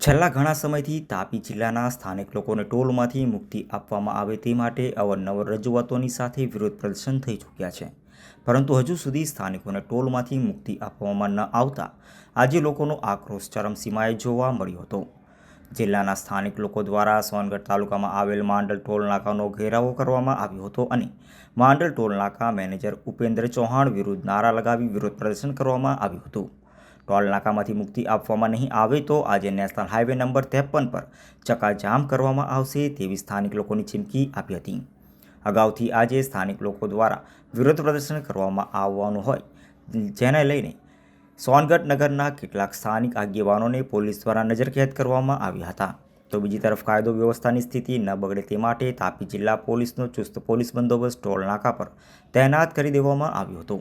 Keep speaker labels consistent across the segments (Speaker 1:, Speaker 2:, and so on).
Speaker 1: છેલ્લા ઘણા સમયથી તાપી જિલ્લાના સ્થાનિક લોકોને ટોલમાંથી મુક્તિ આપવામાં આવે તે માટે અવારનવાર રજૂઆતોની સાથે વિરોધ પ્રદર્શન થઈ ચૂક્યા છે. પરંતુ હજુ સુધી સ્થાનિકોને ટોલમાંથી મુક્તિ આપવામાં ન આવતા આજે લોકોનો આક્રોશ ચરમસીમાએ જોવા મળ્યો હતો. જિલ્લાના સ્થાનિક લોકો દ્વારા સોનગઢ તાલુકામાં આવેલ માંડલ ટોલ નાકાનો ઘેરાવો કરવામાં આવ્યો હતો અને માંડલ ટોલ નાકા મેનેજર ઉપેન્દ્ર ચૌહાણ વિરુદ્ધ નારા લગાવી વિરોધ પ્રદર્શન કરવામાં આવ્યું હતું. ટોલ નાકામાંથી મુક્તિ આપવામાં નહીં આવે તો આજે નેશનલ હાઈવે નંબર ત્રેપન પર ચકાજામ કરવામાં આવશે તેવી સ્થાનિક લોકોની ચીમકી આપી હતી. અગાઉથી આજે સ્થાનિક લોકો દ્વારા વિરોધ પ્રદર્શન કરવામાં આવવાનું હોય, જેને લઈને સોનગઢ નગરના કેટલાક સ્થાનિક આગેવાનોને પોલીસ દ્વારા નજરકેદ કરવામાં આવ્યા હતા. તો બીજી તરફ કાયદો વ્યવસ્થાની સ્થિતિ ન બગડે તે માટે તાપી જિલ્લા પોલીસનો ચુસ્ત પોલીસ બંદોબસ્ત ટોલ નાકા પર તૈનાત કરી દેવામાં આવ્યો હતો.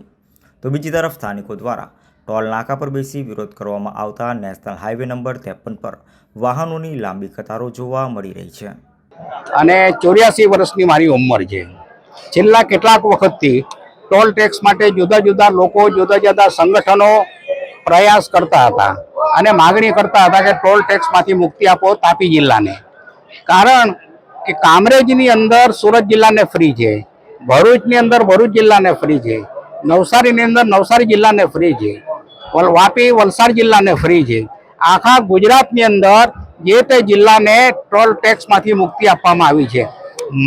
Speaker 1: તો બીજી તરફ સ્થાનિકો દ્વારા ટોલ નાકા પર બેસી વિરોધ કરવામાં આવતા નેશનલ હાઈવે નંબર ત્રેપન પર વાહનોની લાંબી કતારો જોવા મળી રહી છે.
Speaker 2: અને ચોર્યાસી વર્ષની મારી ઉંમર છે. છેલ્લા કેટલાક વખતથી ટોલ ટેક્સ માટે જુદા જુદા લોકો, જુદા જુદા સંગઠનો પ્રયાસ કરતા હતા અને માગણી કરતા હતા કે ટોલ ટેક્સમાંથી મુક્તિ આપો તાપી જિલ્લાને. કારણ કે કામરેજની અંદર સુરત જિલ્લાને ફ્રી છે, ભરૂચની અંદર ભરૂચ જિલ્લાને ફ્રી છે, નવસારીની અંદર નવસારી જિલ્લાને ફ્રી છે. વાપી વલસાડ જિલ્લાને ફ્રી છે. આખા ગુજરાતની અંદર જે તે જિલ્લાને ટોલ ટેક્સમાંથી મુક્તિ આપવામાં આવી છે.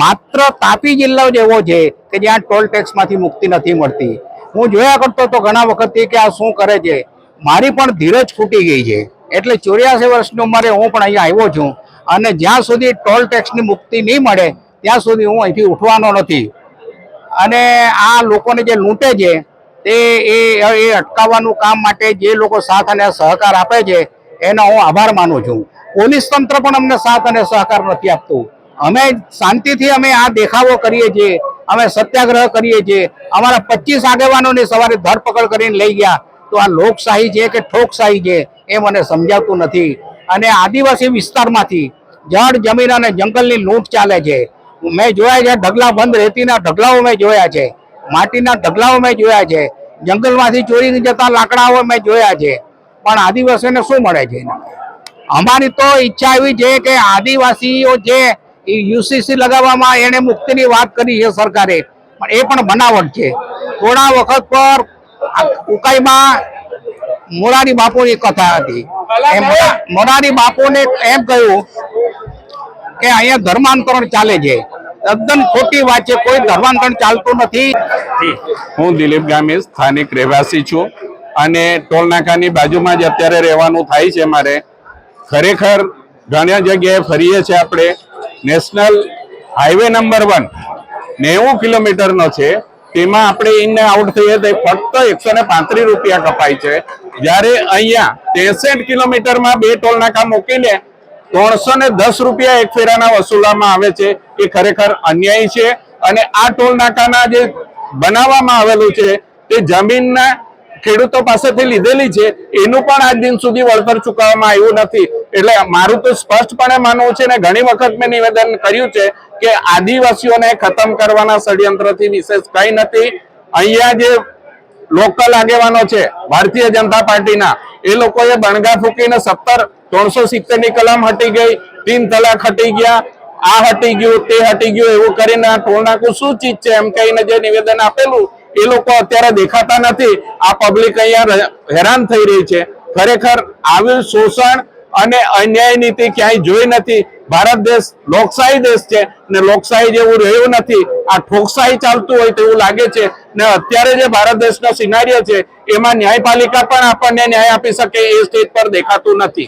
Speaker 2: માત્ર તાપી જિલ્લો જ એવો છે કે જ્યાં ટોલ ટેક્સમાંથી મુક્તિ નથી મળતી. હું જોયા કરતો તો ઘણા વખતથી કે આ શું કરે છે. મારી પણ ધીરજ ખૂટી ગઈ છે. એટલે ચોર્યાસી વર્ષની ઉંમરે હું પણ અહીંયા આવ્યો છું અને જ્યાં સુધી ટોલ ટેક્સની મુક્તિ નહીં મળે, ત્યાં સુધી હું અહીંથી ઉઠવાનો નથી. અને આ લોકોને જે લૂંટે છે તે એ એ અટકાવવાનું કામ માટે જે લોકો સાથ અને સહકાર આપે છે, એનો હું આભાર માનું છું. પોલીસ તંત્ર પણ અમને સાથ અને સહકાર નથી આપતું. અમે શાંતિથી અમે આ દેખાવો કરીએ છીએ, અમે સત્યાગ્રહ કરીએ છીએ. અમારા પચીસ આગેવાનોની સવારે ધરપકડ કરીને લઈ ગયા. તો આ લોકશાહી છે કે ઠોકશાહી છે, એ મને સમજાતું નથી. અને આદિવાસી વિસ્તારમાંથી જળ, જમીન અને જંગલની લૂંટ ચાલે છે. મેં જોયા છે, ઢગલા બંધ રેતીના ઢગલાઓ મેં જોયા છે. માટીના ઢગલાઓ મેં જોયા છે. જંગલમાંથી ચોરી જતા લાકડાઓ મેં જોયા છે. પણ આદિવાસીઓને શું મળે છે અમારી તો ઈચ્છા એવી છે કે આદિવાસીઓ જે યુસીસી લગાવવામાં એને મુક્તિની વાત કરી છે સરકારે. પણ એ પણ બનાવટ છે. થોડા વખત પર ઉકાઈમાં મોરારી બાપુની કથા હતી. મોરારી બાપુને એમ કહ્યું કે અહીંયા ધર્માંતરણ ચાલે છે. તદ્દન ખોટી વાત છે. કોઈ ધર્માંતરણ ચાલતું નથી.
Speaker 3: હું દિલીપ ગામી સ્થાનિક રહેવાસી છું અને ટોલનાકાની બાજુમાં જ અત્યારે રહેવાનું થાય છે મારે. ખરેખર ઘણી જગ્યાએ ફરીએ છીએ આપણે. નેશનલ હાઈવે નંબર વન નેવું કિલોમીટરનો છે. તેમાં આપણે ઇન આઉટ થઈએ તો ફક્ત એકસો ને પાંત્રીસ રૂપિયા કપાય છે. જ્યારે અહીંયા ત્રેસઠ કિલોમીટરમાં બે ટોલ નાકા મૂકીને ત્રણસો ને દસ રૂપિયા એક ફેરાના વસૂલવામાં આવે છે. એ ખરેખર અન્યાય છે અને આ ટોલ નાકાના જે બનાવવામાં આવેલું છે, તે જમીનના ખેડૂતો પાસેથી લીધેલી છે. એનું પણ આજ દિન સુધી વળતર ચૂકવવામાં આવ્યું નથી. એટલે મારું તો સ્પષ્ટપણે માનવું છે ને ઘણી વખત મેં નિવેદન કર્યું છે કે આદિવાસીઓને ખતમ કરવાના ષડયંત્રથી વિશેષ કંઈ નથી. અહીંયા જે લોકલ આગેવાનો છે, ભારતીય જનતા પાર્ટીના. એ લોકોએ બણગા ફૂકીને સત્તર, ત્રણસો સિત્તેરની કલમ હટી ગઈ, તીન તલાક હટી ગયા. આ હટી ગયું, તે હટી ગયું, એવું કરીને આ ટોળનાકું શું ચીજ છે એમ કહીને જે નિવેદન આપેલું, એ લોકો અત્યારે દેખાતા નથી. આ પબ્લિક અહીંયા હેરાન થઈ રહી છે. ખરેખર આવ્યું શોષણ અને અન્યાય નીતિ ક્યાંય જોઈ નથી. ભારત દેશ લોકશાહી દેશ છે ને લોકશાહી જેવું રહ્યું નથી, આ ઠોકશાહી ચાલતું હોય તેવું લાગે છે. ને અત્યારે જે ભારત દેશનો સિનારીઓ છે, એમાં ન્યાયપાલિકા પણ આપણને ન્યાય આપી શકે એ સ્ટેજ પર દેખાતું નથી.